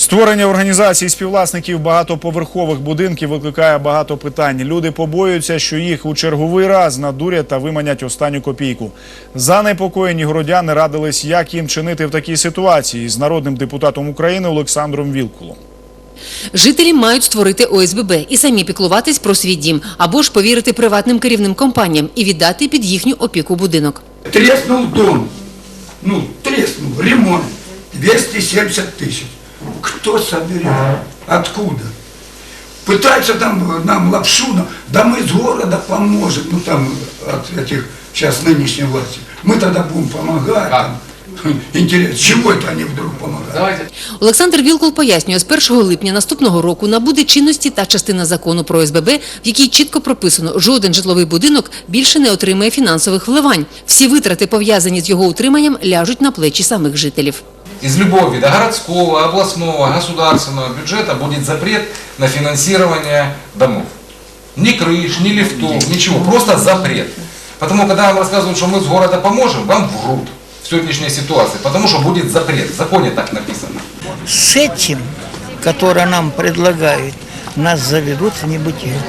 Створення організацій співвласників багатоповерхових будинків викликає багато питань. Люди побоюються, що їх у черговий раз надурять та виманять останню копійку. Занепокоєні городяни радились, як їм чинити в такій ситуації з народним депутатом України Олександром Вілкулом. Жителі мають створити ОСББ і самі піклуватись про свій дім, або ж повірити приватним керівним компаніям і віддати під їхню опіку будинок. Треснул дом. Ну, треснул. Ремонт. 270 тысяч. Кто соберет? Откуда? Пытаются там нам лапшу, но- да мы из города поможем, ну там от этих сейчас нынешней власти. Мы тогда будем помогать. Там. Интересно, чего это они вдруг помогают? Олександр Вілкул пояснює, з 1 липня наступного року набуде чинності та частина закону про ОСББ, в якій чітко прописано, жоден житловий будинок більше не отримає фінансових вливань. Всі витрати, пов'язані з його утриманням, ляжуть на плечі самих жителів. Из любого вида городского, областного, государственного бюджета будет запрет на финансирование домов. Ни крыш, ни лифтов, ничего, просто запрет. Потому когда вам рассказывают, что мы с города поможем, вам врут в сегодняшней ситуации, потому что будет запрет, в законе так написано. с этим, которое нам предлагают, нас заведут в небытие.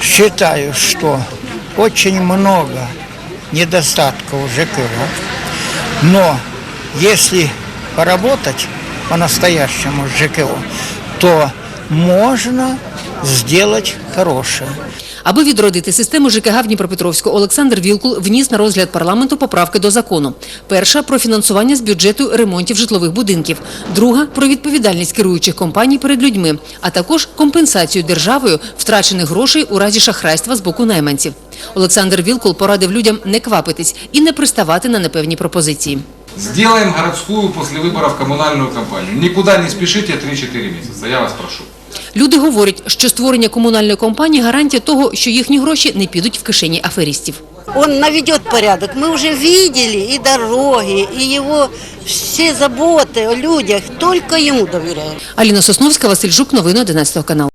Считаю, что очень много недостатков ЖКХ, но если поработать по-настоящему с ЖКО, то можно сделать хорошее. Аби відродити систему ЖКГ в Дніпропетровську, Олександр Вілкул вніс на розгляд парламенту поправки до закону. Перша про фінансування з бюджету ремонтів житлових будинків, друга про відповідальність керуючих компаній перед людьми, а також компенсацію державою втрачених грошей у разі шахрайства з боку найманців. Олександр Вілкул порадив людям не квапитись і не приставати на непевні пропозиції. Сделаем городскую после выборов коммунальную компанию. Никуда не спешите 3-4 месяца, я вас прошу. Люди говорять, що створення комунальної компанії гарантія того, що їхні гроші не підуть в кишені аферистів. Он наведет порядок. Мы уже видели и дороги, и его все заботы о людях. Только ему доверяем. Аліна Сосновська, Василь Жук, новини 11 каналу.